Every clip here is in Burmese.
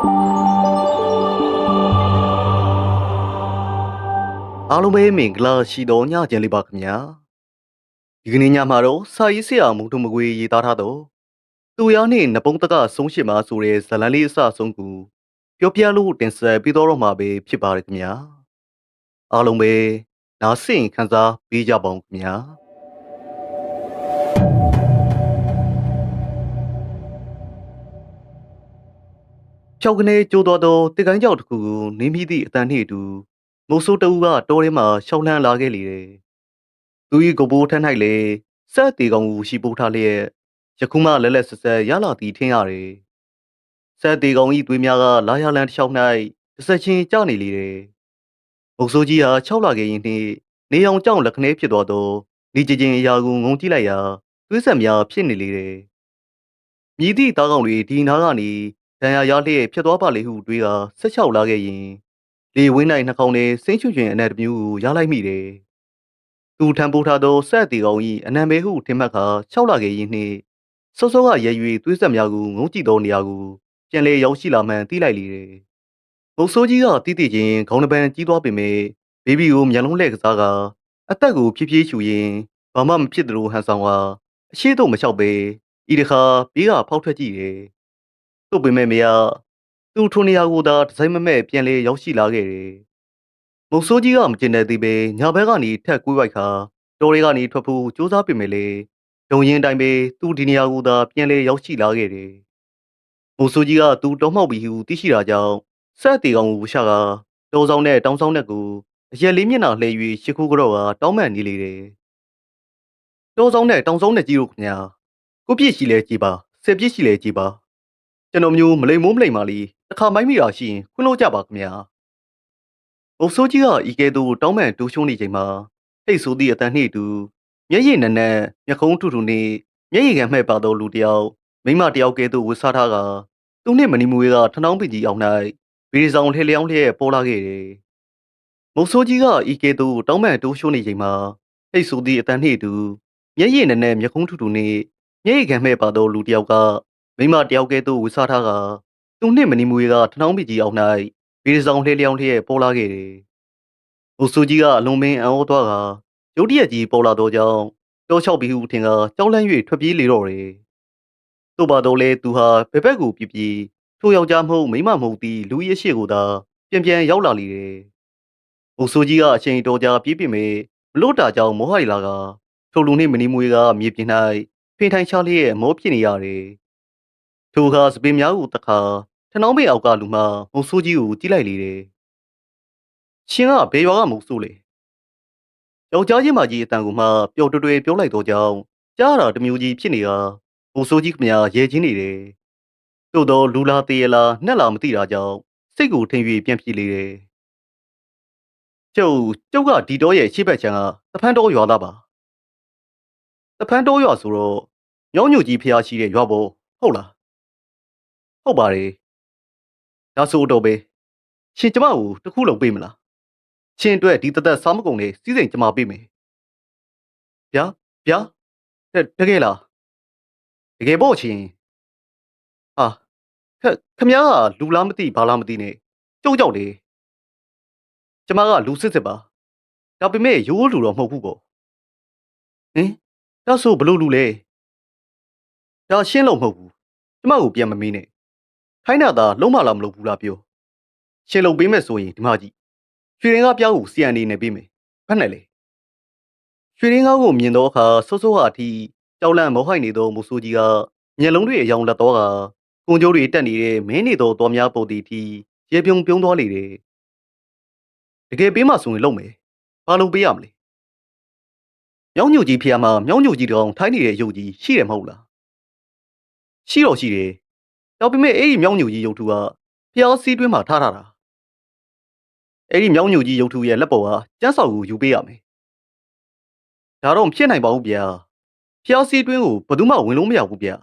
အားလုံးပဲမင်္ဂလာရှိတော်ညချင်လေးပါခင်ဗျာဒီကနေ့ညမှာတော့စာရေးဆရာမုံထုံမကွေရေးသားထားတော့သူရနဲ့နပုံးတကဆုံးရှိမှာဆိုတဲ့ဇလန်လေးအစဆုံးကူပြောပြလို့တင်ဆက်ပြီးတော့မှာပဲဖြစ်ပါတယ်ခင်ဗျာအားလုံးပဲနားဆင်ခံစားပေးကြပါဦးခင်ဗျာ ဖြောက်ကနေကြိုးတော်သောတစ်ကိုင်းကြောက်တစ်ခုကိုနင်းမိသည့်အတန်နှင့်အတူမိုးဆိုးတဦးကတောထဲမှာရှောင်းလန်းလာခဲ့လေတယ်။သူ၏ကိုပိုးထမ်း၌လည်းစက်တီကောင်ကိုရှိပိုးထားလျက်ယခုမှလက်လက်ဆက်ဆက်ရလာသည်ထင်ရတယ်။စက်တီကောင်၏သွေးများကလာရလန်းတစ်ချောင်း၌တစ်ဆက်ချင်းကျနေလေတယ်။မုတ်ဆိုးကြီးဟာ၆လာခဲ့ရင်နှင့်နေအောင်ကြောင်လက်ခနဲဖြစ်သွားသောနေကြချင်းအရာကိုငုံကြည့်လိုက်ရာသွေးဆက်များဖြစ်နေလေတယ်။မြည်သည့်သားကောင်တွေဒီနားကနေ ဒဏ်ရာရလျက်ဖြစ်သွားပါလေဟုတွေးကဆက်လျှောက်လာခဲ့ရင်လေဝင်းနိုင်နှာခေါင်းထဲဆင်းချွင်ချွင်အနက်တစ်မျိုးကိုရလိုက်မိတယ်။သူထံပိုးထားသောစက်တီကောင်၏အနံပဲဟုထင်မှတ်ခါ၆လာခဲ့ရင်းနှင့်စောစောကရဲ၍သွေးဆက်များကိုငုံကြည့်သောနေရာကိုပြန်လေရောက်ရှိလာမှန်သိလိုက်လေတယ်။မုတ်ဆိုးကြီးကတိတိချင်းခေါင်းနှပန်းကြီးသွားပေမဲ့ဘေဘီကိုမျက်လုံးလှည့်ကစားကအသက်ကိုဖြည်းဖြည်းရှူရင်းဘာမှမဖြစ်သလိုဟန်ဆောင်ကအရှိတို့မလျှောက်ပဲဤတခါပြေးကဖောက်ထွက်ကြည့်တယ်။ တို့ပေမဲ့မရသူထိုနေရာကိုသာဒီဇိုင်းမမဲ့ပြန်လေရောက်ရှိလာခဲ့တယ်။မုတ်ဆိုးကြီးကမကျင်တဲ့သေးပဲညာဘက်ကနေထက်ကွေးဝိုက်ခါတော်တွေကနေထွက်ဖို့ကြိုးစားပေမဲ့လေဒုံရင်အတိုင်းပဲသူဒီနေရာကိုသာပြန်လေရောက်ရှိလာခဲ့တယ်။မုတ်ဆိုးကြီးကသူတောမှောက်ပြီးဟုသိရှိတာကြောင့်ဆက်တီကောင်ကိုရှာကတောဆောင်နဲ့တောင်းဆောင်နဲ့ကိုအရက်လေးမျက်နှာလှည့်၍ရှ िख ိုးကြောကတောင်းမှန်နေလေတယ်။တောဆောင်နဲ့တောင်းဆောင်နဲ့ကြီးတို့ခင်ဗျာကိုပြည့်ရှိလဲကြည်ပါဆက်ပြည့်ရှိလဲကြည်ပါ ကျွန်တော်မျိုးမလိမ်မိုးမလိမ်ပါလီတစ်ခါမိုက်မိတာရှိရင်ခွင့်လို့ကြပါခင်ဗျာ။အုပ်ဆိုးကြီးကဤကဲသို့တောင်းမှန်တူးရှုံးနေချိန်မှာဟိတ်ဆိုးသည့်အတန်နှင့်အတူမျက်ရည်နက်နက်မျက်ခုံးထူထူနှင့်မျက်ရည်ကမှဲ့ပါသောလူတစ်ယောက်မိမတယောက်ကဲသို့ဝတ်စားထားကသူနှင့်မနီမူဝေကထနောင်းပင်ကြီးအောင်၌ဗီဒီဆောင်လှဲလျောင်းလျက်ပေါ်လာခဲ့တယ်။မုတ်ဆိုးကြီးကဤကဲသို့တောင်းမှန်တူးရှုံးနေချိန်မှာဟိတ်ဆိုးသည့်အတန်နှင့်အတူမျက်ရည်နက်နက်မျက်ခုံးထူထူနှင့်မျက်ရည်ကမှဲ့ပါသောလူတစ်ယောက်က မိမတယောက်ကဲသို့ဝတ်စားထားကသူနှင့်မနီမူကထနောင်းပီကြီးအောင်၌ဗီဒီဆောင်လှဲလျောင်းလျက်ပေါ်လာခဲ့တယ်။ဘိုဆူကြီးကအလုံးမင်းအံ့ဩသွားကရုတ်တရက်ကြီးပေါ်လာတော့ကြောင်းတောလျှောက်ပြီးဟုထင်ကကြောက်လန့်၍ထွက်ပြေးလေတော့တယ်။သို့ပါတော့လေသူဟာဘယ်ဘက်ကိုပြပြထိုယောက်ျားမဟုတ်မိန်းမမဟုတ်သည်လူရဲ့ရှေ့ကိုသာပြန်ပြန်ရောက်လာလေတယ်။ဘိုဆူကြီးကအချိန်တော်ကြာပြေးပြမေမလို့တာကြောင့်မောဟရီလာကထိုလူနှင့်မနီမူကမြေပြင်၌ဖိထိုင်ချလျက်မောဖြစ်နေရတယ်။ ထိုအခါစပင်များကိုတခါထနောင်းမေအောက်ကလူမှမုံဆိုးကြီးကိုကြည့်လိုက်လေတယ်။ရှင်ကဘယ်ရွာကမုံဆိုးလဲ။ယောက်ျားချင်းမကြီးအတန်ကိုမှပျော်တွယ်တွယ်ပြောလိုက်တော့ကြောင်းကြားတာတမျိုးကြီးဖြစ်နေတာမုံဆိုးကြီးကမြာရဲချင်းနေတယ်။သို့တော့လူလာသေးရလားနှက်လာမသိတာကြောင့်စိတ်ကိုထိန်၍ပြန်ပြေးလေတယ်။ကျုပ်ကျုပ်ကဒီတော့ရဲ့ရှေ့ဘက်ချမ်းကတဖန်းတော်ရွာသားပါ။တဖန်းတော်ရွာဆိုတော့မြောင်းညိုကြီးဖျားရှိတဲ့ရွာပေါ်ဟုတ်လား။ ဟုတ်ပါတယ်ဒါဆိုတော့ပဲရှင်ကျမကိုတခုလုံးပေးမလားရှင်အတွက်ဒီတသက်စားမကုန်နဲ့စီးစိမ်ကျမပေးမယ်ဗျာဗျာတတကယ်လားတကယ်ပေါ့ရှင်ဟာခခမ ्या ကလူလားမသိဘာလားမသိနဲ့ကြုံကြောက်တယ်ကျမကလူစစ်စစ်ပါဒါပေမဲ့ရိုးလူတော့မဟုတ်ဘူးပေါ့ဟင်ဒါဆိုဘလို့လူလဲဒါရှင်းလို့မဟုတ်ဘူးကျမကိုပြန်မမေးနဲ့ ခိုင်းတာသာလုံးမလားမလုပ်ဘူးလားပြောရှင်းလုံးပေးမယ်ဆိုရင်ဒီမကြီးရွှေရင်ကားပြောင်းကိုစီယန်နေနေပေးမယ်ဘယ်နဲ့လဲရွှေရင်ကားကိုမြင်တော့အခါဆိုးဆိုးဟာအထိကြောက်လန့်မောဟိုက်နေသောမူဆိုးကြီးကမျက်လုံးတွေအယောင်လက်တော့ကကုံကြိုးတွေတက်နေတဲ့မင်းနေသောတော်များပုံတီအထိရေပြုံပြုံးသွားလေတယ်တကယ်ပေးမှဆိုရင်လုံးမယ်ဘာလို့ပေးရမလဲမြောင်းညိုကြီးဖျားမှာမြောင်းညိုကြီးတောင်ထိုင်းနေတဲ့ရုပ်ကြီးရှိတယ်မဟုတ်လားရှိတော့ရှိတယ် ဒါပေမဲ့အဲ့ဒီမြောင်းညိုကြီးရုပ်ထုကဖျားစီးတွင်းမှာထားထားတာအဲ့ဒီမြောင်းညိုကြီးရုပ်ထုရဲ့လက်ပေါ်ကကျန်းဆောက်ကိုယူပေးရမယ်ဒါတော့မဖြစ်နိုင်ပါဘူးဗျာဖျားစီးတွင်းကိုဘယ်သူမှဝင်လို့မရဘူးဗျာ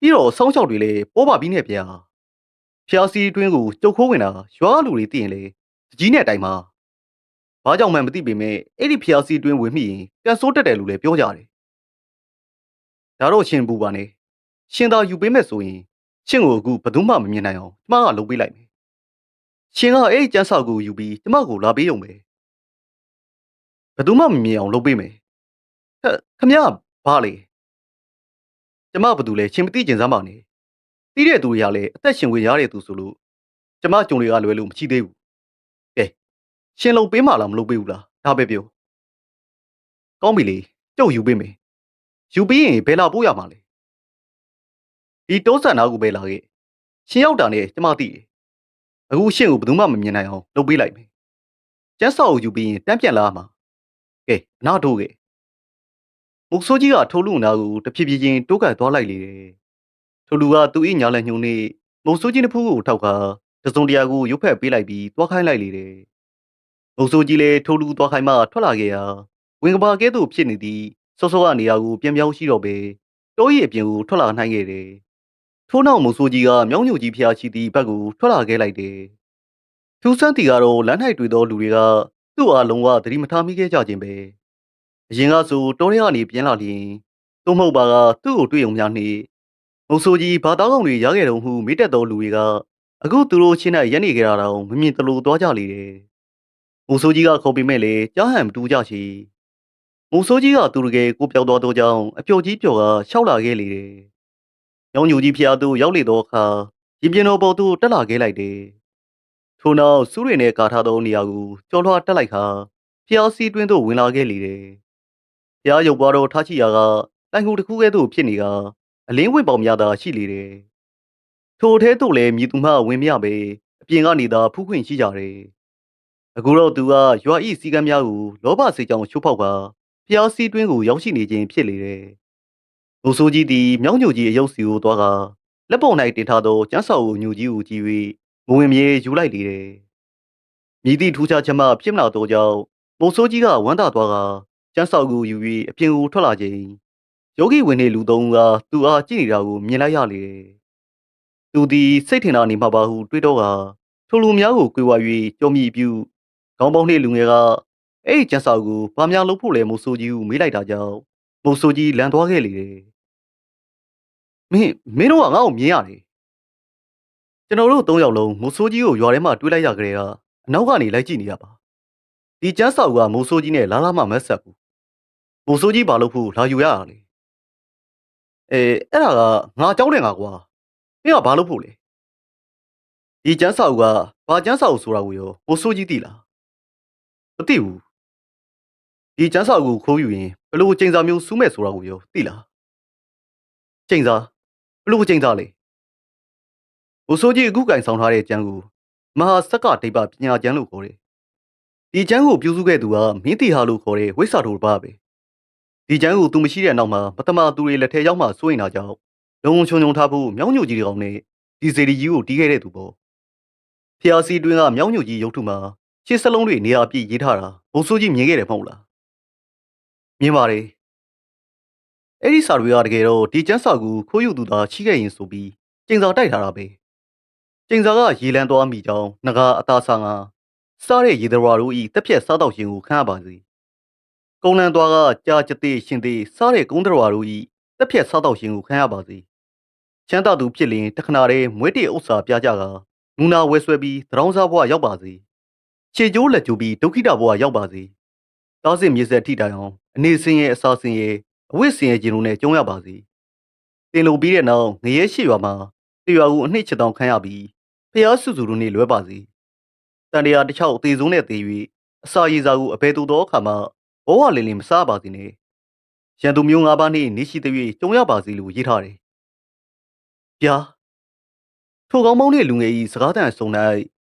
ပြီးတော့ဆောင်းချောက်တွေလည်းပေါ်ပါပြီးနဲ့ဗျာဖျားစီးတွင်းကိုကြုတ်ခိုးဝင်တာရွာလူတွေသိရင်လေကြီးနဲ့တိုင်မှာဘာကြောင့်မှမသိပေမဲ့အဲ့ဒီဖျားစီးတွင်းဝင်မိရင်ပြန်စိုးတက်တယ်လို့လည်းပြောကြတယ်ဒါတော့ရှင်ပူပါနဲ့ရှင်သာယူပေးမဲ့ဆိုရင် ရှင့်ကိုအခုဘယ်သူမှမမြင်နိုင်အောင်ကျမကလုပ်ပေးလိုက်မယ်ရှင်ကအဲ့ဒီကျန်းစာကိုယူပြီးကျမကိုလာပေးရုံပဲဘယ်သူမှမမြင်အောင်လုပ်ပေးမယ်ဟဲ့ခမရဘာလဲကျမဘာတူလဲရှင်မသိကျင်စမ်းပါနဲ့တီးတဲ့သူတွေကလည်းအသက်ရှင်ဝင်ရတဲ့သူဆိုလို့ကျမကြုံတွေကလွယ်လို့မရှိသေးဘူးကဲရှင်လုံပေးမှလားမလုပ်ပေးဘူးလားဒါပဲပြောကောင်းပြီလေကျုပ်ယူပေးမယ်ယူပြီးရင်ဘယ်လာပို့ရမှာလဲ ဒီတိုးဆန်နာကိုပဲလာခဲ့ရှင်ရောက်တာနဲ့ကျမသိတယ်အခုရှင့်ကိုဘယ်သူမှမမြင်နိုင်အောင်လုပ်ပေးလိုက်မယ်ကျန်းစာကိုယူပြီးရင်တန်းပြန်လာမှာကဲအနာတို့ကဲမုတ်ဆိုးကြီးကထိုးလူနာကိုတဖြည်းဖြည်းချင်းတိုးကပ်သွားလိုက်လေတယ်ထိုလူကသူ့၏ညာလက်ညှိုးနဲ့မုတ်ဆိုးကြီးတစ်ဖူးကိုထောက်ခါတစုံတရာကိုရုပ်ဖက်ပေးလိုက်ပြီးသွားခိုင်းလိုက်လေတယ်မုတ်ဆိုးကြီးလည်းထိုလူသွားခိုင်းမှထွက်လာခဲ့ရာဝင်ကဘာကဲသို့ဖြစ်နေသည့်စောစောကနေရာကိုပြန်ပြောင်းရှိတော့ပဲတိုးရီအပြင်ကိုထွက်လာနိုင်ခဲ့တယ် ထို့နောက်မုတ်ဆိုးကြီးကမြောင်းညိုကြီးဖျားရှိသည့်ဘက်ကိုထွက်လာခဲ့လိုက်တယ်ထူးဆန်းတီကတော့လမ်း၌တွေ့သောလူတွေကသူ့အားလုံးဝသတိမထားမိခဲ့ကြခြင်းပဲအရင်ကဆိုတိုးရီကနေပြန်လာလျင်သို့မဟုတ်ပါကသူ့ကိုတွေ့ုံများနှင့်မုတ်ဆိုးကြီးဘာသားကောင်တွေရခဲ့တုံဟုမိတက်သောလူတွေကအခုသူတို့ချင်း၌ရက်နေကြတာတော့မမြင်တလို့သွားကြလေတယ်မုတ်ဆိုးကြီးကခေါ်ပြီးမဲ့လေကြားဟန်မတူကြချီမုတ်ဆိုးကြီးကသူတကယ်ကိုပြောက်သွားသောကြောင့်အပျော်ကြီးပျော်ကရှောက်လာခဲ့လေတယ်။ ရောင်ညူကြီးဖျားသူရောက်လေသောအခါရင်ပြင်းတော်ပေါ်သို့တက်လာခဲ့လိုက်တယ်။ထို့နောက်စူးရီနဲ့ကာထားသောနေရာကိုကျော်လွှာတက်လိုက်ခါဖျားစီတွင်းသို့ဝင်လာခဲ့လေတယ်။ဖျားရုပ်ပွားတော်ထားချီရာကတိုင်ခုတစ်ခုကဲ့သို့ဖြစ်နေကအလင်းဝင့်ပေါင်များသာရှိလေတယ်။ထိုထဲသို့လည်းမြည်သူမှဝင်မြပဲအပြင်ကနေသာဖူးခွင့်ရှိကြတယ်။အခုတော့သူကရွာဤစည်းကမ်းများကိုလောဘစိတ်ကြောင့်ချိုးဖောက်ကဖျားစီတွင်းကိုရောက်ရှိနေခြင်းဖြစ်လေတယ်။ ဘိုးဆိုးကြီးသည်မြောင်းညိုကြီးအယုတ်စီကိုသွားကလက်ပေါ်၌တင်ထားသောကျန်းစာအုပ်ညူကြီးကိုကြည့်၍မဝင်မြေယူလိုက်လေတယ်။မြည်သည့်ထူးခြားချက်မှဖြစ်မလာသောကြောင့်ဘိုးဆိုးကြီးကဝမ်းသာသွားကကျန်းစာအုပ်ကိုယူ၍အပြင်ကိုထွက်လာခြင်းယောဂီဝင်နေလူသုံးဦးကသူအားကြည့်နေတာကိုမြင်လိုက်ရလေတယ်။သူသည်စိတ်ထင်တာနေမှာပါဟုတွေးတော့ကထိုလူများကိုကြွေဝါ၍ကြော်မြည်ပြုခေါင်းပေါင်းနှင့်လူငယ်ကအဲ့ဒီကျန်းစာအုပ်ကိုဘာများလုပ်ဖို့လဲမို့ဆိုကြီးကိုမေးလိုက်တာကြောင့်မို့ဆိုကြီးလန်သွားခဲ့လေတယ်။ မင်းမင်းတို့ကငါ့ကိုမြင်ရတယ်။ကျွန်တော်တို့သုံးယောက်လုံးမို့ဆိုကြီးကိုရွာထဲမှာတွေးလိုက်ရကြတဲ့ကအနောက်ကနေလိုက်ကြည့်နေရပါ။ဒီကျန်းစာအုပ်ကမို့ဆိုကြီးနဲ့လာလာမှမဆက်ဘူး။မို့ဆိုကြီးဘာလို့ဖို့လာယူရတာလဲ။အဲအဲ့ဒါကငါကြောက်တယ်ငါကွာ။မင်းကဘာလို့ဖို့လဲ။ဒီကျန်းစာအုပ်ကဘာကျန်းစာအုပ်ဆိုတာကိုရောမို့ဆိုကြီးသိလား။မသိဘူး။ဒီကျန်းစာအုပ်ကိုခိုးယူရင်ဘလို့ချိန်စာမျိုးစူးမဲ့ဆိုတာကိုရောသိလား။ချိန်စာ ဘလို့ချိန်စာလဲ။မို့ဆိုကြီးအခုကင်ဆောင်ထားတဲ့ကျန်းကိုမဟာစက္ကဒိဗ္ဗပညာကျန်းလို့ခေါ်တယ်။ဒီကျန်းကိုပြုစုခဲ့သူကမင်းတီဟာလို့ခေါ်တဲ့ဝိဆာထိုဘာပဲ။ဒီကျန်းကိုသူမရှိတဲ့နောက်မှာပထမသူတွေလက်ထဲရောက်မှစိုးရင်တာကြောင့်လုံုံချုံချုံထားဖို့မြောင်းညိုကြီးတွေကောင်နဲ့ဒီစေဒီကြီးကိုတီးခဲ့တဲ့သူပေါ့။ဖျားစီတွင်းကမြောင်းညိုကြီးရုပ်ထုမှာရှစ်စလုံးတွေနေရာပြည့်ရေးထားတာဘုံဆိုးကြီးမြင်ခဲ့တယ်မဟုတ်လား။မြင်ပါတယ်။ အဲ့ဒီစာတွေကတကယ်တော့ဒီကျန်းစာကိုခိုးယူသူသာရှိခဲ့ရင်ဆိုပြီးကျင်စာတိုက်ထားတာပဲ။ကျင်စာကရေလန်းသွားမိကြောင်းငကားအသားဆာငါစားတဲ့ရေသရဝါတို့ဤတက်ပြက်စားတော့ခြင်းကိုခံရပါစေ။ကုန်းလန်းသွားကကြာကျသေးရှင်သေးစားတဲ့ကုန်းသရဝါတို့ဤတက်ပြက်စားတော့ခြင်းကိုခံရပါစေ။ချမ်းသာသူဖြစ်လျင်တခဏတည်းမွေးတေဥစ္စာပြကြကမူနာဝဲဆွဲပြီးတရောင်းစားဘဝရောက်ပါစေ။ခြေကျိုးလက်ကျိုးပြီးဒုက္ခိတဘဝရောက်ပါစေ။သားစစ်မြေဆက်ထိတိုင်အောင်အနေစင်ရဲ့အစာစင်ရဲ့ အဝတ်စင်ရဲ့ခြင်းတို့နဲ့ကြုံရပါစေ။တင်လိုပြီးတဲ့နောက်ငရဲရှိရွာမှာတရွာကိုအနှစ်ချက်တောင်ခံရပြီးဖျားစုစုတို့နဲ့လွဲပါစေ။တန်တရာတစ်ချောက်အသေးဆုံးနဲ့သေး၍အစာရည်စာကိုအဘယ်သူသောအခါမှဘောဝလင်းလင်းမစားပါစေနဲ့။ရန်သူမျိုး၅ပါးနှင့်နေရှိသည်၍ကြုံရပါစေလို့ရေးထားတယ်။ဗျာထိုကောင်းမောင်းတဲ့လူငယ်ဤစကားတန်ဆုံ၌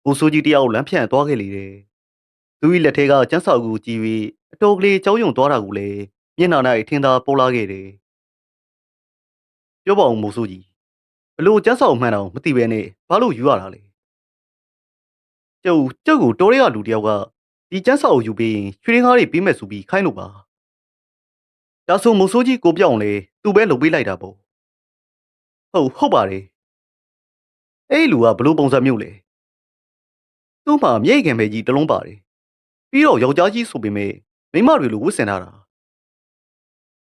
ဘိုးဆိုးကြီးတယောက်လမ်းဖြန့်သွားခဲ့လေတယ်။သူ၏လက်ထဲကကျန်းစာကိုကြည့်၍အတော်ကလေးကြောက်ရွံ့သွားတာကိုလည်း မျက်နှာ၌ထင်သာပေါ်လာခဲ့တယ်။ပြောပါဦးမိုးဆိုးကြီးဘလို့ကျန်းစာကိုမှန်တော့မသိဘဲနဲ့ဘာလို့ယူရတာလဲ။ကျုပ်ကျုပ်ကိုတော်ရဲကလူတယောက်ကဒီကျန်းစာကိုယူပြီးရင်ရွှေရင်းကားတွေပြီးမဲ့ဆိုပြီးခိုင်းလို့ပါ။ဒါဆိုမိုးဆိုးကြီးကိုပြောင်းလေသူ့ပဲလုပ်ပေးလိုက်တာပေါ့။ဟုတ်ဟုတ်ပါတယ်။အဲ့ဒီလူကဘလို့ပုံစံမျိုးလဲ။သူ့မှာမြိတ်ခင်ပဲကြီးတလုံးပါတယ်။ပြီးတော့ယောက်ျားကြီးဆိုပေမဲ့မိန်းမတွေလိုဝတ်ဆင်ထားတာ။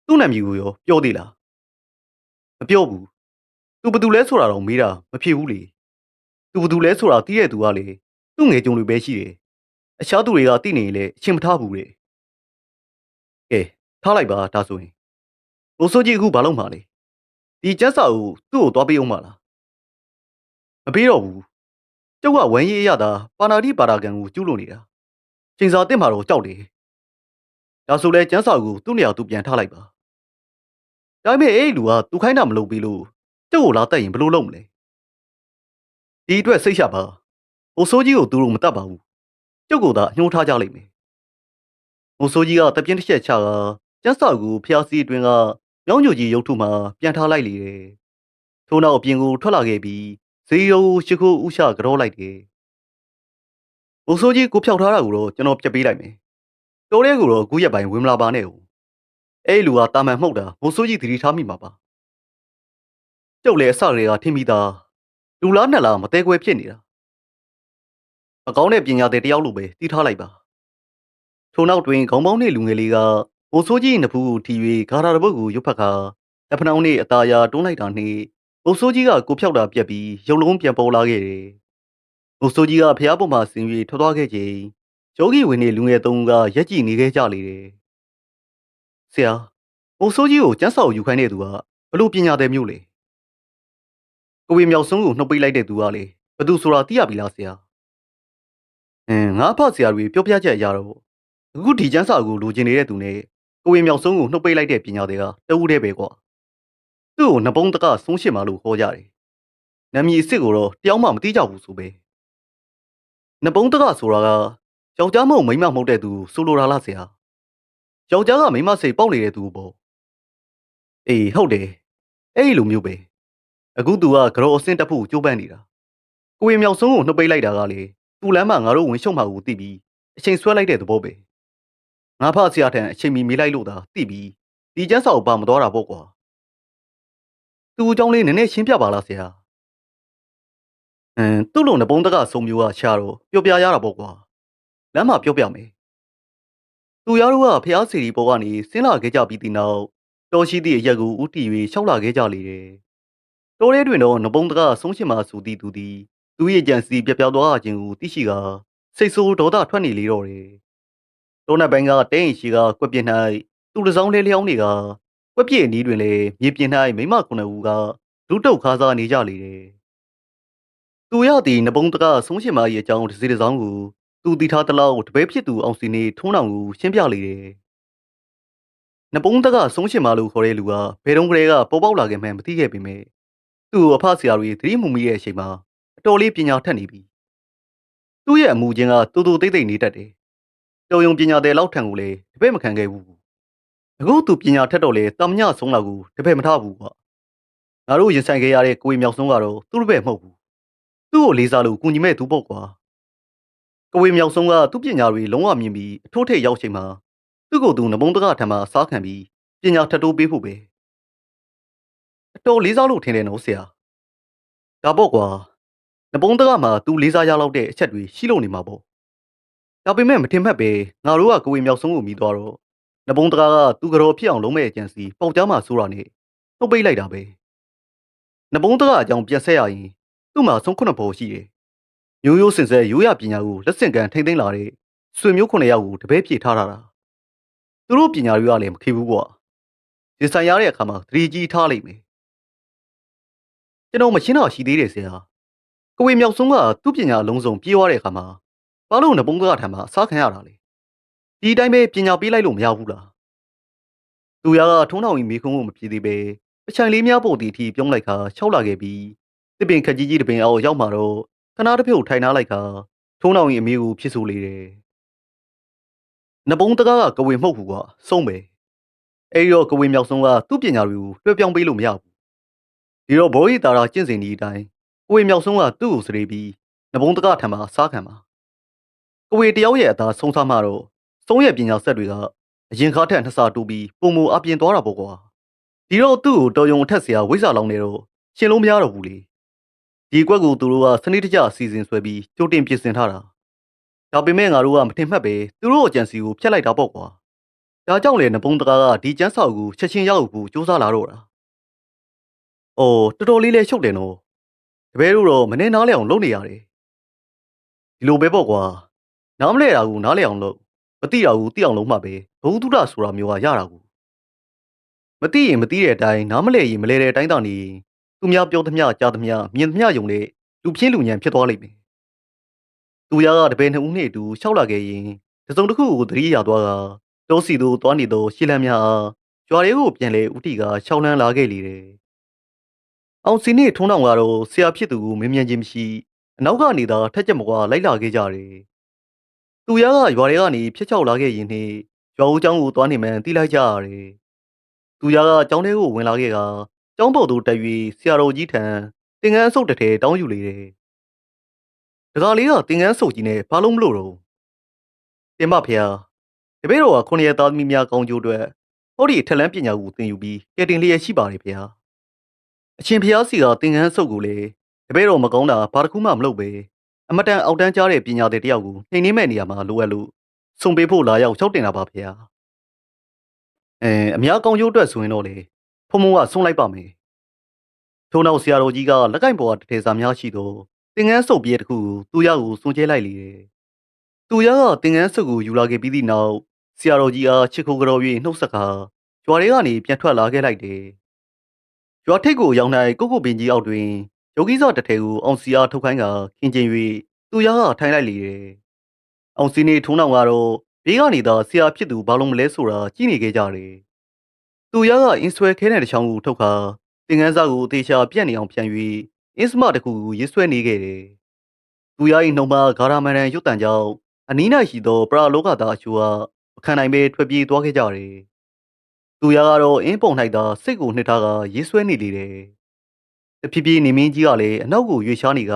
သူ့နာမည်ကိုရောပြောသေးလား။မပြောဘူးသူဘသူလဲဆိုတာတော့မေးတာမဖြစ်ဘူးလေသူဘသူလဲဆိုတာသိတဲ့သူကလေသူ့ငယ်ကြုံတွေပဲရှိတယ်အခြားသူတွေကသိနေရင်လည်းအချင်းမထားဘူးလေကဲထားလိုက်ပါဒါဆိုရင်ဘိုးစိုးကြီးအခုဘာလုပ်မှာလဲဒီကျက်စာကိုသူ့ကိုသွားပေးအောင်မလားမပေးတော့ဘူးကျုပ်ကဝမ်းရေးရတာပါနာတိပါတာကန်ကိုကျူးလွန်နေတာချိန်စာတက်မှာတော့ကြောက်တယ်ဒါဆိုလဲကျန်းစာကိုသူ့နေရာသူပြန်ထားလိုက်ပါ ဒါပေမဲ့အဲ့လူကသူခိုင်းတာမလုပ်ပေးလို့ကျုပ်ကိုလာတက်ရင်ဘယ်လိုလုပ်မလဲဒီအတွက်စိတ်ရှပါဘိုးစိုးကြီးကိုသူတို့မတတ်ပါဘူးကျုပ်ကသာညှိုးထားကြလိမ့်မယ်ဘိုးစိုးကြီးကတပြင်းတစ်ချက်ချတာကျန်းစာကိုဖျားစီအတွင်းကမြောင်းညိုကြီးရုပ်ထုမှပြန်ထားလိုက်လေတယ်ထို့နောက်အပြင်ကိုထွက်လာခဲ့ပြီးဇီရိုရှိခိုးဥရှကြောလိုက်တယ်ဘိုးစိုးကြီးကိုဖျောက်ထားတာကိုတော့ကျွန်တော်ပြတ်ပေးလိုက်မယ်တော်တဲ့ကိုတော့အခုရက်ပိုင်းဝင်မလာပါနဲ့ဦး အဲ့လူကတာမန်မှုတ်တာဘိုးစိုးကြီးသတိထားမိမှာပါကျုပ်လည်းအစကတည်းကထင်မိသားလူလားနှစ်လားမသေးခွဲဖြစ်နေတာအကောင်းတဲ့ပညာသည်တယောက်လိုပဲတီးထားလိုက်ပါထိုနောက်တွင်ခေါင်းပေါင်းနှင့်လူငယ်လေးကဘိုးစိုးကြီးနဖူးကိုထီ၍ဂါရာတပုတ်ကိုရွတ်ဖက်ခါလက်ဖနှောင်းနှင့်အตาယာတွန်းလိုက်တာနှင့်ဘိုးစိုးကြီးကကိုဖြောက်တာပြက်ပြီးရုပ်လုံးပြန်ပေါ်လာခဲ့တယ်ဘိုးစိုးကြီးကဖျားပေါ်မှဆင်း၍ထွက်သွားခဲ့ချိန်ယောဂီဝင်နှင့်လူငယ်သုံးဦးကရက်ကြည့်နေခဲ့ကြလေတယ် ဆရာဘိုးစိုးကြီးကိုကျန်းစာကိုယူခိုင်းတဲ့သူကဘလို့ပညာသည်မျိုးလဲကိုဝေမြောက်ဆုံးကိုနှုတ်ပိတ်လိုက်တဲ့သူကလေဘသူဆိုတာသိရပြီလားဆရာအင်းငါဖတ်ဆရာတွေပြောပြချက်အရတော့အခုဒီကျန်းစာကိုလိုချင်နေတဲ့သူနဲ့ကိုဝေမြောက်ဆုံးကိုနှုတ်ပိတ်လိုက်တဲ့ပညာတွေကတဦးတည်းပဲကွာသူ့ကိုနှပုံးတကဆုံးရှင်းပါလို့ခေါ်ကြတယ်နမည်အစ်စ်ကိုတော့တယောက်မှမသိကြဘူးဆိုပဲနှပုံးတကဆိုတာကယောက်ျားမဟုတ်မိန်းမမဟုတ်တဲ့သူဆိုလိုတာလားဆရာ ယောက်ျားကမိန်းမစိတ်ပေါက်နေတဲ့သူပေါ့အေးဟုတ်တယ်အဲ့ဒီလိုမျိုးပဲအခုသူကကြောအစင်းတက်ဖို့ကြိုးပမ်းနေတာကိုဝေမြောက်ဆုံးကိုနှုတ်ပိတ်လိုက်တာကလေသူ့လမ်းမှာငါတို့ဝင်ရှုံမှာကိုသိပြီးအချိန်ဆွဲလိုက်တဲ့သဘောပဲငါဖဆရာထံအချိန်မီမေးလိုက်လို့သာသိပြီးဒီကျန်းစာကိုပါမတော်တာပေါ့ကွာသူ့အကြောင်းလေးနည်းနည်းရှင်းပြပါလားဆရာအမ်သူ့လိုနှပုံးတကဆုံမျိုးကရှာတော့ပြောပြရတာပေါ့ကွာလမ်းမှာပြောပြမယ် သူရတို့ကဖျားစီရီပေါ်ကနေဆင်းလာခဲ့ကြပြီးတဲ့နောက်တော်ရှိသည့်အရက်ကိုဥတီ၍ရှောက်လာခဲ့ကြလေတယ်တော်ရဲတွင်တော့နှပုံးတကဆုံးရှင်မှဆိုသည်သူသည်သူ၏ကြံစီပြပြောက်သွားခြင်းကိုသိရှိကာစိတ်ဆိုးဒေါသထွက်နေလေတော့တယ်တောနက်ပိုင်းကတဲရင်ရှိကကွက်ပြင်း၌သူတစ်စောင်းလေးလျောင်းနေကကွက်ပြည့်အနီးတွင်လည်းမြေပြင်၌မိမခုနှစ်ဦးကဒုတုတ်ခါစားနေကြလေတယ်သူရသည်နှပုံးတကဆုံးရှင်မ၏အကြောင်းတစ်စီတစ်စောင်းကို သူတီထားတလောက်တပည့်ဖြစ်သူအောင်စီနေထုံးအောင်ကိုရှင်းပြလေတယ်။နပုံးတကဆုံးရှင်မလို့ခေါ်တဲ့လူကဘယ်တုန်းကလေးကပေါ်ပေါက်လာခဲ့မှန်းမသိခဲ့ပေမဲ့သူ့အဖဆရာတွေသတိမူမိတဲ့အချိန်မှာအတော်လေးပညာထက်နေပြီ။သူ့ရဲ့အမူချင်းကတူတူတိတ်တိတ်နေတတ်တယ်။တော်ယုံပညာတဲ့လောက်ထံကိုလည်းတပည့်မခံခဲ့ဘူး။အခုသူပညာထက်တော့လေတမညဆုံးလာကိုတပည့်မထားဘူးကွာ။ငါတို့ရင်ဆိုင်ခဲ့ရတဲ့ကိုဝေမြောက်ဆုံးကတော့သူ့တပည့်မဟုတ်ဘူး။သူ့ကိုလေးစားလို့ကူညီမဲ့သူပေါ့ကွာ။ ကဝေမြောက်ဆုံးကသူ့ပညာတွေလုံးဝမြင်ပြီးအထိုးထိပ်ရောက်ချိန်မှာသူ့ကိုယ်သူနဘုံတကထံမှာစားခံပြီးပညာထပ်တိုးပေးဖို့ပဲအတော်လေးစားလို့ထင်တယ်နော်ဆရာဒါပေါ့ကွာနဘုံတကမှာသူလေးစားရလောက်တဲ့အချက်တွေရှိလို့နေမှာပေါ့ဒါပေမဲ့မထင်မှတ်ပဲငါတို့ကကိုဝေမြောက်ဆုံးကိုမိသွားတော့နဘုံတကကသူ့ကြော်ဖြစ်အောင်လုံးမဲ့အကြံစီပေါက်ကြားမှာဆိုတာနဲ့နှုတ်ပိတ်လိုက်တာပဲနဘုံတကအကြောင်းပြန်ဆက်ရရင်သူ့မှာဆုံးခုနှစ်ဖို့ရှိတယ် မျိုးရိုးစင်ဆက်ရိုးရပညာကိုလက်ဆင့်ကမ်းထိမ့်သိမ်းလာတဲ့ဆွေမျိုးခုနှစ်ယောက်ကိုတပည့်ပြေထားတာသူတို့ပညာတွေကလည်းမခေဘူးကွာဒီဆိုင်ရတဲ့အခါမှာသတိကြီးထားလိုက်မယ်ကျွန်တော်မရှင်းတော့ရှိသေးတယ်ဆရာကဝေမြောက်ဆုံးကသူ့ပညာအလုံးစုံပြေးသွားတဲ့အခါမှာဘာလို့နှပုံးကထံမှာအစားခံရတာလဲဒီတိုင်းပဲပညာပေးလိုက်လို့မရဘူးလားသူရကထုံးထောင်ကြီးမိခုံးကိုမပြေသေးပဲအချိုင်လေးများပို့တီထီပြုံးလိုက်ခါခြောက်လာခဲ့ပြီးတစ်ပင်ခက်ကြီးကြီးတစ်ပင်အောက်ရောက်မှာတော့ ခနာတစ်ပြုတ်ထိုင်ထားလိုက်ခါထုံးထောင်ကြီးအမေကိုဖြစ်ဆိုလေတယ်နဘုံတကားကကဝေမှုတ်ဘူးကစုံးပဲအဲ့ဒီတော့ကဝေမြောက်ဆုံးကသူ့ပညာတွေကိုလွှဲပြောင်းပေးလို့မရဘူးဒီတော့ဘောဟိတာရာကျင့်စဉ်ဒီအတိုင်းကဝေမြောက်ဆုံးကသူ့ကိုစရေပြီးနဘုံတကားထံမှာစားခံပါကဝေတယောက်ရဲ့အသာဆုံးစားမှတော့စုံးရဲ့ပညာဆက်တွေကအရင်ခါထက်နှစ်ဆတိုးပြီးပုံမူအပြင်သွားတာပေါ့ကွာဒီတော့သူ့ကိုတော်ယုံအထက်ဆရာဝိဇ္ဇာလောင်းနေတော့ရှင်းလို့မရတော့ဘူးလေ ဒီကွက်ကိုသူတို့ကစနစ်တကျအစီအစဉ်ဆွဲပြီးကြိုတင်ပြင်ဆင်ထားတာဒါပေမဲ့ငါတို့ကမထင်မှတ်ပဲသူတို့အကြံစီကိုဖျက်လိုက်တာပေါ့ကွာဒါကြောင့်လေနပုံတကားကဒီကျန်းစာကိုချက်ချင်းရောက်ဖို့စူးစမ်းလာတော့တာ။အော်တော်တော်လေးလဲရှုပ်တယ်နော်။တပည့်တို့တော့မနေနားလဲအောင်လုပ်နေရတယ်။ဒီလိုပဲပေါ့ကွာ။နားမလဲတာကိုနားလဲအောင်လုပ်။မသိတာကိုသိအောင်လုပ်မှပဲဘဝတုဒ္ဒဆိုတာမျိုးကရတာကို။မသိရင်မသိတဲ့အတိုင်းနားမလဲရင်မလဲတဲ့အတိုင်းသာနေရင် သူများပြောသမျှကြားသမျှမြင်သမျှယုံတဲ့လူပြင်းလူညံဖြစ်သွားလိမ့်မယ်။သူရကတပည့်နှစ်ဦးနဲ့အတူလျှောက်လာခဲ့ရင်တစုံတစ်ခုကိုသတိရသွားကတောစီတို့သွားနေသောရှီလန်များအားကြွားရဲကိုပြန်လဲဦးတီကရှောင်းလန်းလာခဲ့လေတယ်။အောင်စီနဲ့ထုံးတော်ကတော့ဆရာဖြစ်သူကိုမင်းမြန်ခြင်းမရှိအနောက်ကနေသာထက်ချက်မကွာလိုက်လာခဲ့ကြတယ်။သူရကရွာတွေကနေဖျက်ချောက်လာခဲ့ရင်နှင့်ရွာဦးကျောင်းကိုသွားနေမှန်တီးလိုက်ကြရတယ်။သူရကကျောင်းထဲကိုဝင်လာခဲ့က ကျောင်းပေါ်သူတက်၍ဆရာတော်ကြီးထံတင်ငန်းဆုပ်တစ်ထည်တောင်းယူလေတယ်။ဒကာလေးကတင်ငန်းဆုပ်ကြီးနဲ့ဘာလို့မလို့တော့တင်မဖေဟာတပည့်တော်ကခုနှစ်ရက်သားသမီးများကောင်းကျိုးအတွက်ဟောဒီထက်လန်းပညာကိုသင်ယူပြီးကတင်လျက်ရှိပါတယ်ဖေဟာအရှင်ဖေဟာစီကတင်ငန်းဆုပ်ကိုလေတပည့်တော်မကောင်းတာဘာတစ်ခုမှမလုပ်ပဲအမတန်အောက်တန်းကြားတဲ့ပညာတွေတယောက်ကိုနှိမ်နှင်းမဲ့နေရမှာလိုအပ်လို့ဆုံပေးဖို့လာရောက်ချောက်တင်တာပါဖေဟာအဲအများကောင်းကျိုးအတွက်ဆိုရင်တော့လေ ဖုံဖုံကဆုံးလိုက်ပါမယ်ထို့နောက်ဆရာတော်ကြီးကလက်ကင်ပေါ်ကတထေစာများရှိသောသင်္ကန်းဆုပ်ပြဲတစ်ခုကိုသူ့ရကိုစွန့်ကျဲလိုက်လေတယ်သူရကသင်္ကန်းစုပ်ကိုယူလာခဲ့ပြီးသည့်နောက်ဆရာတော်ကြီးအားချစ်ခိုးကြော်၍နှုတ်ဆက်ကာကျွာတွေကနေပြန်ထွက်လာခဲ့လိုက်တယ်။ကျွာထိတ်ကိုရောက်၌ကိုကိုပင်ကြီးအောက်တွင်ယောဂီစောတစ်ထည်ကိုအောင်စီအားထုတ်ခိုင်းကခင်းကျင်၍သူရကထိုင်လိုက်လေတယ်။အောင်စီနေထုံးတော်ကတော့ဘေးကနေသာဆရာဖြစ်သူဘာလို့မလဲဆိုတာကြည့်နေခဲ့ကြတယ်။ သူရကအင်းဆွဲခဲတဲ့တစ်ချောင်းကိုထုတ်ခါသင်္ကန်းစားကိုအသေးချာပြန့်နေအောင်ပြန်၍အင်းစမတစ်ခုကိုရေးဆွဲနေခဲ့တယ်။သူရ၏နှုံမှာဂါရမန်ရန်ရွတ်တန်ကြောင့်အနီး၌ရှိသောပရာလောကသားအချို့ကမခံနိုင်ပဲထွက်ပြေးသွားခဲ့ကြတယ်။သူရကတော့အင်းပုံ၌သာစိတ်ကိုနှစ်ထားကရေးဆွဲနေလေတယ်။တဖြည်းဖြည်းနေမင်းကြီးကလည်းအနောက်ကိုရွေ့ရှားနေက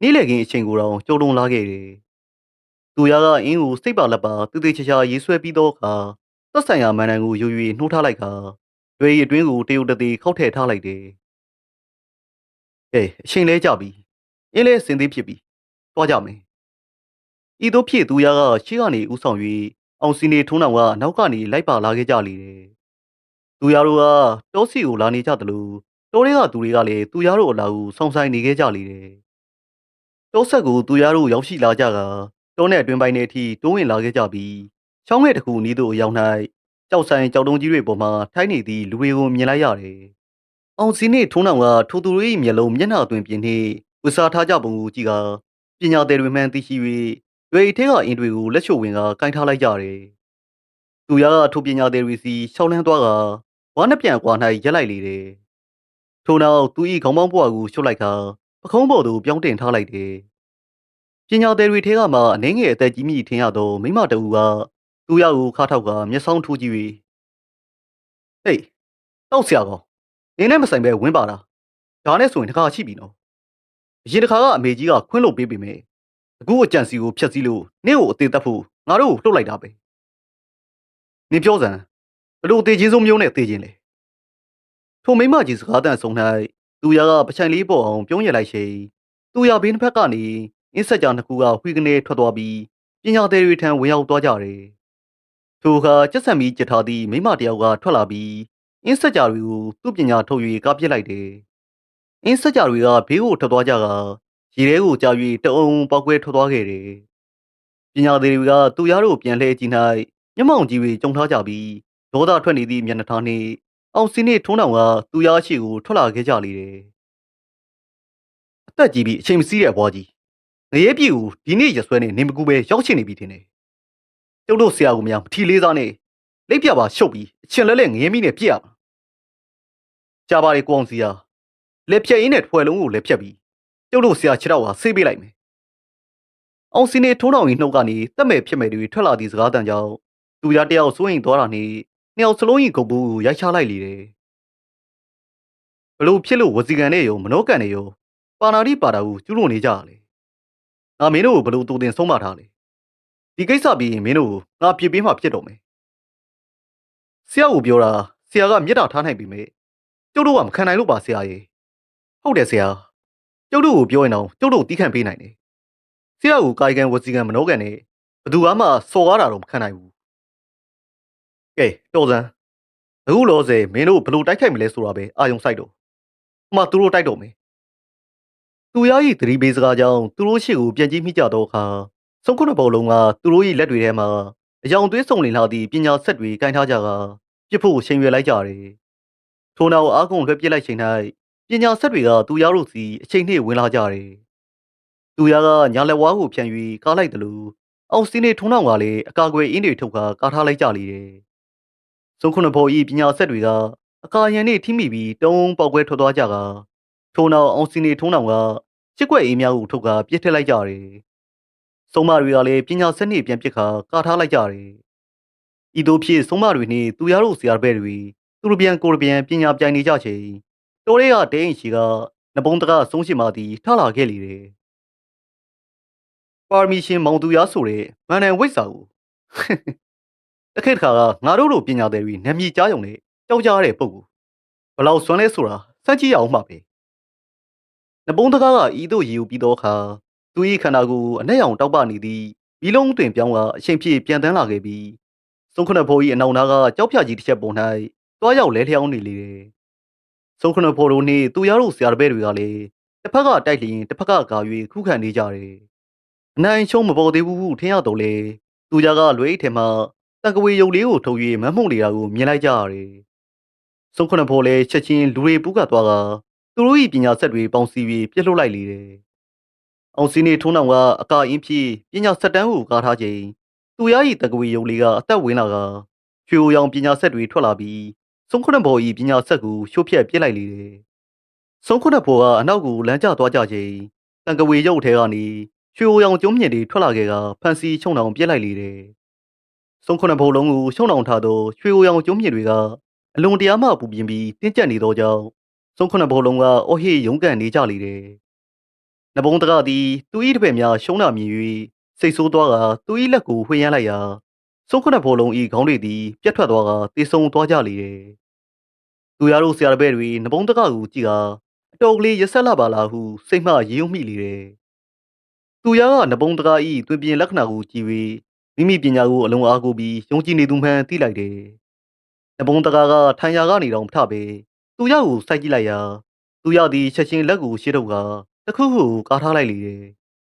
နေ့လည်ခင်းအချိန်ကိုတော့ကြုံတုံလာခဲ့တယ်။သူရကအင်းကိုစိတ်ပါလက်ပါတူတူချာချာရေးဆွဲပြီးတော့အခါ သက်ဆိုင်ရာမန်နန်ကိုယူ၍နှိုးထားလိုက်ခါတွေရီအတွင်းကိုတရုတ်တသေးခောက်ထည့်ထားလိုက်တယ်။ကဲအချိန်လဲကြပြီ။အင်းလဲစင်သေးဖြစ်ပြီ။သွားကြမယ်။ဤသို့ဖြစ်သူရကရှေ့ကနေဥဆောင်၍အောင်စီနေထုံးတော်ကနောက်ကနေလိုက်ပါလာခဲ့ကြလေတယ်။သူရတို့ကတောစီကိုလာနေကြသလိုတောတွေကသူတွေကလည်းသူရတို့အလာကိုဆောင်ဆိုင်နေခဲ့ကြလေတယ်။တောဆက်ကိုသူရတို့ရောက်ရှိလာကြကတောနဲ့အတွင်ပိုင်းထဲအထိတိုးဝင်လာခဲ့ကြပြီး ချောင်းငယ်တစ်ခုနီးသို့အရောက်၌ကြောက်ဆိုင်ကြောက်တုံးကြီးတွေပေါ်မှာထိုင်းနေသည့်လူတွေကိုမြင်လိုက်ရတယ်။အောင်စီနေထုံးတော်ကထိုသူတို့၏မျက်လုံးမျက်နှာအတွင်ပြင်းနှင့်ဝစားထားကြပုံကိုကြည့်ကပညာသည်တွေမှန်သိရှိ၍ရွေထဲကအင်းတွေကိုလက်ချိုဝင်ကကင်ထားလိုက်ကြတယ်။သူရကထိုပညာသည်တွေစီရှောင်းလန်းသွားကဝါနှပြန်ကွာ၌ရက်လိုက်လေတယ်။ထို့နောက်သူ၏ခေါင်းပေါင်းဘွားကိုရှုပ်လိုက်ခါပခုံးပေါ်သို့ပြောင်းတင်ထားလိုက်တယ်။ပညာသည်တွေထဲကမှအနှင်းငယ်အသက်ကြီးမြင့်ထင်ရသောမိမတအူက သူရကိုခါထောက်ကမျက်စောင်းထိုးကြည့်၍ဟေးတောက်ဆရာကောင်နင်းနဲ့မဆိုင်ပဲဝင်းပါတာဒါနဲ့ဆိုရင်တခါရှိပြီနော်အရင်တခါကအမေကြီးကခွင့်လို့ပေးပေမဲ့အခုအကြံစီကိုဖျက်ဆီးလို့နင့်ကိုအသေးသက်ဖို့ငါတို့ကိုလှုပ်လိုက်တာပဲနင်ပြောစမ်းဘလို့အသေးချင်းဆုံးမျိုးနဲ့အသေးချင်းလေထိုမိမကြီးစကားတန်ဆုံး၌သူရကပချိုင်လေးပေါ်အောင်ပြုံးရလိုက်ရှိသူရဘေးတစ်ဖက်ကနေအင်းဆက်ကြောင်တစ်ခုကဝှီကနေထွက်သွားပြီးပညာသည်တွေထံဝင်ရောက်သွားကြတယ် ထိုအခါကျက်ဆံမီကြထားသည့်မိမတယောက်ကထွက်လာပြီးအင်းဆက်ကြတွေကိုသူ့ပညာထုတ်၍ကားပစ်လိုက်တယ်အင်းဆက်ကြတွေကဘေးကိုထွက်သွားကြကရေထဲကိုကြာ၍တအုံပောက်ကွဲထွက်သွားခဲ့တယ်။ပညာသည်တွေကသူရတို့ပြန်လှည့်ကြည့်၌မျက်မှောင်ကြီးတွေကြုံထားကြပြီးဒေါသထွက်နေသည့်မျက်နှာထားနှင့်အောင်စင်းနှင့်ထုံးတောင်ကသူရရှိကိုထွက်လာခဲ့ကြလေတယ်။အသက်ကြီးပြီးအချိန်မစည်းတဲ့အဘွားကြီးငရဲပြည်ကိုဒီနေ့ရဆွဲနေနေမကူပဲရောက်ချင်နေပြီထင်တယ်။ ကျုပ်တို့ဆရာကများမထီလေးစားနဲ့လိပ်ပြပါရှုပ်ပြီးအချင်းလဲလဲငရဲမိနဲ့ပြစ်ရမှာ။ကြားပါလေကိုအောင်စီယာလက်ဖြတ်ရင်းနဲ့ထွယ်လုံးကိုလက်ဖြတ်ပြီးကျုပ်တို့ဆရာခြေတော့ဟာဆေးပေးလိုက်မယ်။အောင်စင်းနေထိုးတော်ကြီးနှုတ်ကနေတက်မဲ့ဖြစ်မဲ့တွေထွက်လာသည့်စကားတန်ကြောင့်သူရတယောက်စိုးရင်သွားတာနဲ့နှစ်ယောက်စလုံးကြီးကုတ်ဘူးကိုရိုက်ချလိုက်လေတယ်။ဘလို့ဖြစ်လို့ဝစီကန်နဲ့ရောမနောကန်နဲ့ရောပါနာတိပါတာကိုကျူးလွန်နေကြရလေ။ငါမင်းတို့ကိုဘလို့တူတင်ဆုံးမထားလေ။ ဒီကိစ္စပြီးရင်မင်းတို့ကိုငါပြစ်ပေးမှဖြစ်တော့မယ်။ဆရာကိုပြောတာဆရာကမြစ်တာထားနိုင်ပြီမေ။ကျုပ်တို့ကမခံနိုင်လို့ပါဆရာကြီး။ဟုတ်တယ်ဆရာ။ကျုပ်တို့ကိုပြောရင်တော့ကျုပ်တို့တီးခန့်ပေးနိုင်တယ်။ဆရာကိုကာယကံဝစီကံမနှောကန်နဲ့ဘသူမှစော်ကားတာတော့မခံနိုင်ဘူး။ကဲတော်စမ်းအခုလောဆယ်မင်းတို့ဘလို့တိုက်ခိုက်မလဲဆိုတာပဲအာယုံဆိုင်တော့မှသူတို့တိုက်တော့မယ်သူရ၏သတိပေးစကားကြောင့်သူတို့ရှေ့ကိုပြန်ကြည့်မိကြသောအခါ ဆုံးခုနှစ်ပုံလုံးကသူတို့၏လက်တွေထဲမှာအယောင်သွေးစုံလင်လာသည့်ပညာဆက်တွေကင်ထားကြကပြစ်ဖို့ချိန်ရွယ်လိုက်ကြတယ်ထို့နောက်အာကုံလွှဲပစ်လိုက်ချိန်၌ပညာဆက်တွေကသူရတို့စီအချိန်နှင့်ဝင်လာကြတယ်သူရကညာလက်ဝါးကိုဖြန့်၍ကားလိုက်တယ်လို့အောင်စီနေထုံးနောင်ကလည်းအကာအကွယ်အင်းတွေထုတ်ကာကားထားလိုက်ကြလေတယ်ဆုံးခုနှစ်ပုံ၏ပညာဆက်တွေကအကာရန်နှင့်ထိမိပြီးတုံးပေါက်ကွဲထွက်သွားကြကထို့နောက်အောင်စီနေထုံးနောင်ကချစ်ကွက်အေးများကိုထုတ်ကာပြစ်ထည့်လိုက်ကြတယ်။ စုံမတွေကလည်းပညာစက်နှင့်ပြန်ပစ်ခါကာထားလိုက်ကြတယ်။ဤသို့ဖြစ်စုံမတွေနှင့်သူရတို့ဆရာဘဲတွေသူတို့ပြန်ကိုယ်ပြန်ပညာပြိုင်နေကြချိန်တော်ရဲကတဲရင်ရှိကနဘုံတကဆုံးရှိမှသည်ထလာခဲ့လေတယ်။ပါရမီရှင်မောင်သူရဆိုတဲ့မန်နန်ဝိတ်စာကိုတစ်ခေတ်ခါကငါတို့လိုပညာသည်တွေနာမည်ကြားရုံနဲ့ကြောက်ကြရတဲ့ပုံကိုဘလောက်စွမ်းလဲဆိုတာစမ်းကြည့်ရအောင်မှပဲ။နဘုံတကားကဤသို့ရေယူပြီးသောအခါ သူ၏ခန္ဓာကိုယ်အနက်ရောင်တောက်ပနေသည့်ဘီလုံးတွင်ပြောင်းကအချိန်ပြည့်ပြန်တန်းလာခဲ့ပြီးစုံခနဖိုး၏အနောက်နားကကြောက်ဖြာကြီးတစ်ချက်ပုံ၌တွားရောက်လဲလျောင်းနေလေတယ်။စုံခနဖိုးတို့နှင့်သူရတို့ဆရာတပည့်တွေကလည်းတစ်ဖက်ကတိုက်လျင်တစ်ဖက်ကကာ၍ခုခံနေကြတယ်။အနိုင်ရှုံးမပေါ်သေးဘူးဟုထင်ရတော့လေသူကြကလွေးထဲမှာတန်ကဝေရုပ်လေးကိုထုတ်၍မမှုန်နေတာကိုမြင်လိုက်ကြရတယ်။စုံခနဖိုးလည်းချက်ချင်းလူတွေပူးကသွားကသူတို့၏ပညာဆက်တွေပေါင်းစည်းပြီးပြစ်လွတ်လိုက်လေတယ်။ အောင်စီနေထုံးနောင်ကအကာအင်းဖြစ်ပညာဆက်တန်းကိုကားထားချိန်သူရ၏တကဝေရုပ်လေးကအသက်ဝင်လာကရွှေအိုရောင်ပညာဆက်တွေထွက်လာပြီးစုံခုနဘော်၏ပညာဆက်ကိုရှို့ဖြက်ပြစ်လိုက်လေတယ်။စုံခုနဘော်ကအနောက်ကိုလမ်းကျသွားကြချိန်တန်ကဝေရုပ်ထဲကနေရွှေအိုရောင်ကျုံးမြင့်တွေထွက်လာခဲ့ကဖန်စီချုံနောင်ပြစ်လိုက်လေတယ်။စုံခုနဘော်လုံးကိုချုံနောင်ထားသောရွှေအိုရောင်ကျုံးမြင့်တွေကအလွန်တရာမှပူပြင်းပြီးတင်းကျပ်နေသောကြောင့်စုံခုနဘော်လုံးကအော်ဟေရုံးကန်နေကြလေတယ်။ နဘုံတကသည်သူ၏တပည့်များရှုံးတာမြင်၍စိတ်ဆိုးသွားကသူ၏လက်ကိုဝှေ့ရမ်းလိုက်ရာစုံခုနဘော်လုံး၏ခေါင်းတွေသည်ပြတ်ထွက်သွားကတေဆုံသွားကြလေတယ်။သူရတို့ဆရာတပည့်တွေနဘုံတကကိုကြည့်ကာအတော်ကလေးရဆက်လာပါလားဟုစိတ်မှရေုံမိလေတယ်။သူရကနဘုံတက၏တွင်ပြင်လက္ခဏာကိုကြည့်၍မိမိပညာကိုအလုံးအားကိုပြီးယုံကြည်နေသူမှန်သိလိုက်တယ်။နဘုံတကကထိုင်ရာကနေတော့မထပဲသူရကိုစိုက်ကြည့်လိုက်ရာသူရသည်ချက်ချင်းလက်ကိုရှေ့ထုတ်က တခုခုကာထားလိုက်လေတယ်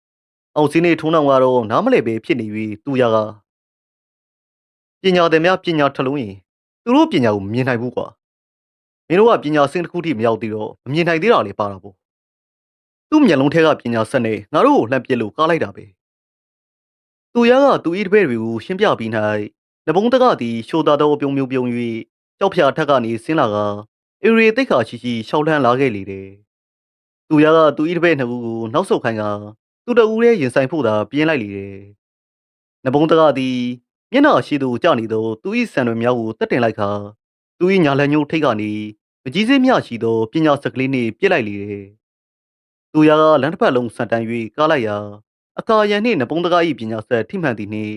။အောင်စင်းနေထုံးနောင်ကတော့နားမလဲပဲဖြစ်နေ၍သူရကပညာသည်များပညာထလုံးရင်သူတို့ပညာကိုမမြင်နိုင်ဘူးကွာ။မင်းတို့ကပညာစင်တစ်ခုထိမရောက်သေးတော့မမြင်နိုင်သေးတာလေပါတာပေါ့။သူ့မျက်လုံးထဲကပညာဆက်နဲ့ငါတို့ကိုလှမ်းပစ်လို့ကားလိုက်တာပဲ။သူရကသူဤတပည့်တွေကိုရှင်းပြပြီး၌နဘုံတကသည်ရှိုးသားသောပြုံပြုံပြုံ၍ကြောက်ဖြာထက်ကနေဆင်းလာကအေရီတိတ်ခါရှိရှိရှောက်လန်းလာခဲ့လေတယ်။ သူရကသူဤတပည့်နှစ်ဦးကိုနောက်ဆုတ်ခိုင်းကသူတဦးရဲ့ရင်ဆိုင်ဖို့သာပြင်းလိုက်လေတယ်။နဘုံတကသည်မျက်နှာရှိသူကြနေသောသူ၏ဆံတွေများကိုတက်တင်လိုက်ခါသူ၏ညာလက်ညှိုးထိတ်ကနေမကြီးစေးမြရှိသောပညာစက်ကလေးနှင့်ပြစ်လိုက်လေတယ်။သူရကလမ်းတစ်ဖက်လုံးဆန်တန်၍ကားလိုက်ရာအကာရန်နှင့်နဘုံတက၏ပညာဆက်ထိမှန်သည်နှင့်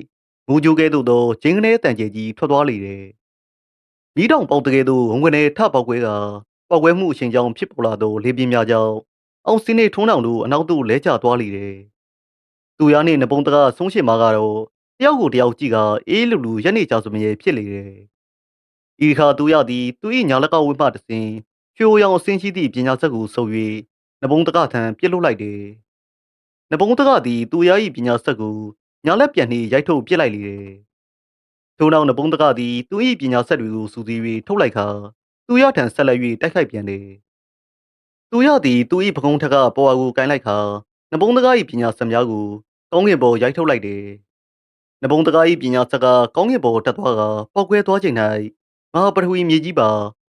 မူကြိုကဲ့သို့သောဂျင်းကနေတန်ကျဲကြီးထွက်သွားလေတယ်။မိတောင်ပေါက်တကယ်သို့ဝန်ကနေထပေါက်ကွဲကပေါက်ကွဲမှုအချိန်ကြောင့်ဖြစ်ပေါ်လာသောလေပြင်းများကြောင့် အောင်စင်းနေထုံးတောင်တို့အနောက်သို့လဲကျသွားလေတယ်။သူရနှင့်နဘုံတကဆုံးရှိမှာကတော့တယောက်ကိုတယောက်ကြည့်ကအေးလူလူရက်နေကြစမရေဖြစ်လေတယ်။ဤခါသူရသည်သူ၏ညာလက်ကဝိမှတစင်ဖြိုးရောင်အစင်းရှိသည့်ပညာဆက်ကိုဆုပ်၍နဘုံတကထံပြစ်လွတ်လိုက်တယ်။နဘုံတကသည်သူရ၏ပညာဆက်ကိုညာလက်ပြန်နှင့်ရိုက်ထုတ်ပြစ်လိုက်လေတယ်။ထို့နောက်နဘုံတကသည်သူ၏ပညာဆက်တွေကိုစူးစီး၍ထုတ်လိုက်ခါသူရထံဆက်လက်၍တိုက်ခိုက်ပြန်တယ်။ သူရသည်သူ၏ပကုံးထက်ကပေါ်ဝါကိုကန်လိုက်ခါနဘုံတက၏ပညာဆက်များကိုကောင်းကင်ပေါ်ရိုက်ထုတ်လိုက်တယ်။နဘုံတက၏ပညာဆက်ကကောင်းကင်ပေါ်တက်သွားကပောက်ကွဲသွားချိန်၌မဟာပထဝီမြေကြီးပါ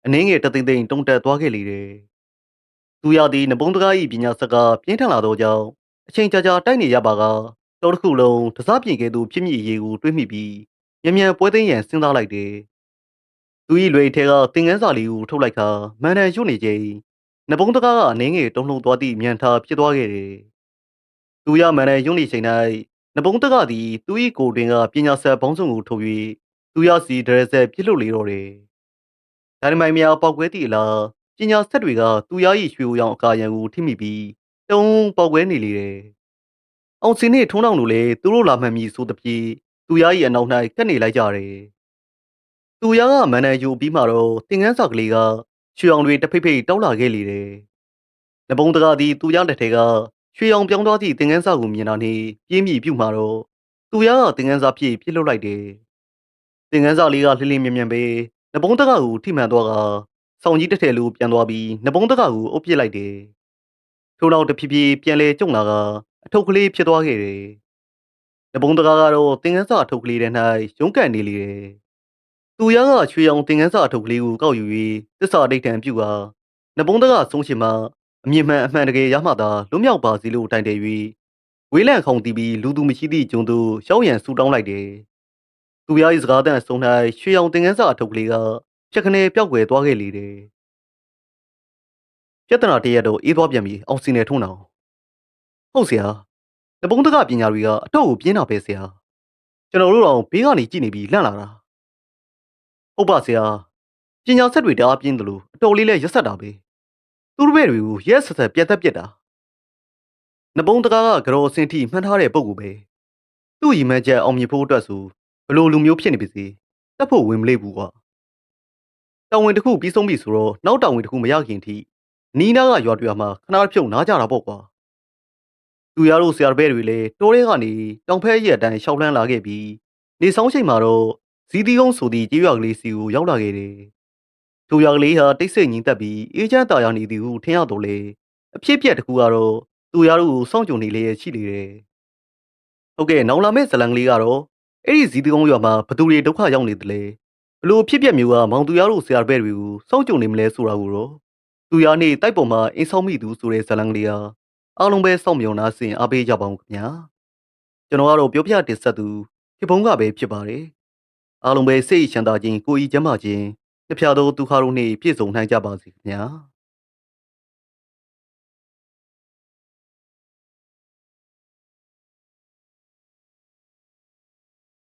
အနှင်းငယ်တသိမ့်သိမ့်တုံတက်သွားခဲ့လေတယ်။သူရသည်နဘုံတက၏ပညာဆက်ကပြင်းထန်လာသောကြောင့်အချိန်ကြာကြာတိုက်နေရပါကတော်တစ်ခုလုံးတစားပြင်ကဲ့သို့ဖြစ်မိရေကိုတွေးမိပြီးမြ мян ပွဲသိမ်းရန်စဉ်းစားလိုက်တယ်။သူ၏လွေထဲကသင်ငန်းစာလေးကိုထုတ်လိုက်ခါမန်တန်ရွတ်နေချိန် နဘုံတကားကအနှင်းငယ်တုံ့လုံသွားသည့်မြန်ထားဖြစ်သွားခဲ့တယ်။သူရမန်တန်ရွတ်နေချိန်၌နဘုံတကားသည်သူ၏ကိုယ်တွင်ကပညာဆက်ပေါင်းစုံကိုထုတ်၍သူရစီဒရက်ဆက်ပြစ်လွတ်လေတော့တယ်။ဒါဒီမိုင်များပောက်ကွဲသည့်အလားပညာဆက်တွေကသူရ၏ရွှေဦးရောင်အကာရန်ကိုထိမိပြီးတုံးပောက်ကွဲနေလေတယ်။အောင်စင်းနှင့်ထုံးတောင်တို့လည်းသူတို့လာမှန်မည်ဆိုသဖြင့်သူရ၏အနောက်၌ကပ်နေလိုက်ကြတယ်။သူရကမန်နန်ယူပြီးမှတော့သင်ငန်းစာကလေးက ရွှေအောင်တွေတဖိတ်ဖိတ်တောက်လာခဲ့လေတယ်နဘုံတကာသည်သူရလက်ထဲကရွှေရောင်ပြောင်းသွားသည့်တင်ငန်းစာကိုမြင်တာနှင့်ပြင်းမိပြုမှာတော့သူရကတင်ငန်းစာဖြင့်ပြစ်လွတ်လိုက်တယ်တင်ငန်းစာလေးကလှလိမြင်မြန်ပဲနဘုံတကာကိုထိမှန်သွားကဆောင်ကြီးတစ်ထည်လိုပြန်သွားပြီးနဘုံတကာကိုအုပ်ပစ်လိုက်တယ်ထို့နောက်တဖြည်းဖြည်းပြန်လဲကျုံလာကအထုပ်ကလေးဖြစ်သွားခဲ့တယ်နဘုံတကာကတော့တင်ငန်းစာအထုပ်ကလေးထဲ၌ရုံးကန်နေလေတယ် သူရကရွှေရောင်တင်ငန်းစာအထုပ်ကလေးကိုကောက်ယူ၍သစ္စာဒိဋ္ဌံပြုကာနဘုံတကာဆုံးရှင်မှာအမြင့်မှန်အမှန်တကယ်ရမှသာလွတ်မြောက်ပါစေလို့တိုင်တယ်၍ဝေးလံခေါင်တီးပြီးလူသူမရှိသည့်ဂျုံသူရောက်ရန်ဆူတောင်းလိုက်တယ်။သူရ၏စကားတန်အဆုံး၌ရွှေရောင်တင်ငန်းစာအထုပ်ကလေးကဖြက်ခနဲပျောက်ကွယ်သွားခဲ့လေတယ်။ပြဿနာတရက်တော့အေးသွားပြန်ပြီအောင်စီနယ်ထုံးတော်။ဟုတ်ဆရာ။တပုံးတကပညာတွေကအတော့ကိုပြင်းတာပဲဆရာ။ကျွန်တော်တို့တော့ဘေးကနေကြည့်နေပြီးလန့်လာတာ။ ဟုတ်ပါဆရာ။ပညာဆက်တွေတအားပြင်းတယ်လို့အတော်လေးလဲရက်ဆက်တာပဲ။သူတို့ဘဲတွေကိုရက်ဆက်ဆက်ပြတ်သက်ပြတ်တာ။နဘုံတကားကကြော်အစင်းထိမှန်းထားတဲ့ပုံကိုပဲ။သူ့ရီမန်းချက်အောင်မြင်ဖို့အတွက်ဆိုဘလို့လူမျိုးဖြစ်နေပါစေ။တက်ဖို့ဝင်မလေးဘူးကွာ။တောင်ဝင်တစ်ခုပြီးဆုံးပြီဆိုတော့နောက်တောင်ဝင်တစ်ခုမရခင်ထိနီးနားကရွာတွေမှာခဏဖြုတ်နားကြတာပေါ့ကွာ။သူရတို့ဆရာဘဲတွေလည်းတိုးရဲကနေတောင်ဖက်ရက်အတိုင်းရှောက်လှမ်းလာခဲ့ပြီးနေဆောင်ချိန်မှာတော့ ဇီးတီကုန်းဆိုသည့်ကြေးရွာကလေးစီကိုရောက်လာခဲ့တယ်။သူရွာကလေးဟာတိတ်ဆိတ်ငြိမ်သက်ပြီးအေးချမ်းတာယာနေသည်ဟုထင်ရတော့လေအဖြစ်ပြက်တစ်ခုကတော့သူရတို့ကိုစောင့်ကြုံနေလျက်ရှိလေတယ်။ဟုတ်ကဲ့နောင်လာမယ့်ဇလံကလေးကတော့အဲ့ဒီဇီးတီကုန်းရွာမှာဘသူတွေဒုက္ခရောက်နေတယ်လေဘလို့ဖြစ်ပြက်မျိုးကမောင်သူရတို့ဆရာဘဲတွေကိုစောင့်ကြုံနေမလဲဆိုတာကိုတော့သူရနေတိုက်ပေါ်မှာအင်းဆောင်မိသူဆိုတဲ့ဇလံကလေးဟာအားလုံးပဲစောင့်မျှော်နာဆင်အားပေးကြပါဦးခင်ဗျာကျွန်တော်ကတော့ပြောပြတင်ဆက်သူခေဖုံးကပဲဖြစ်ပါတယ် အားလုံးပဲစိတ်ချမ်းသာခြင်းကိုယ်ဤကျန်းမာခြင်းတစ်ဖြာသောဒုက္ခတို့နှင့်ပြည့်စုံနိုင်ကြပါစေခင်ဗျာ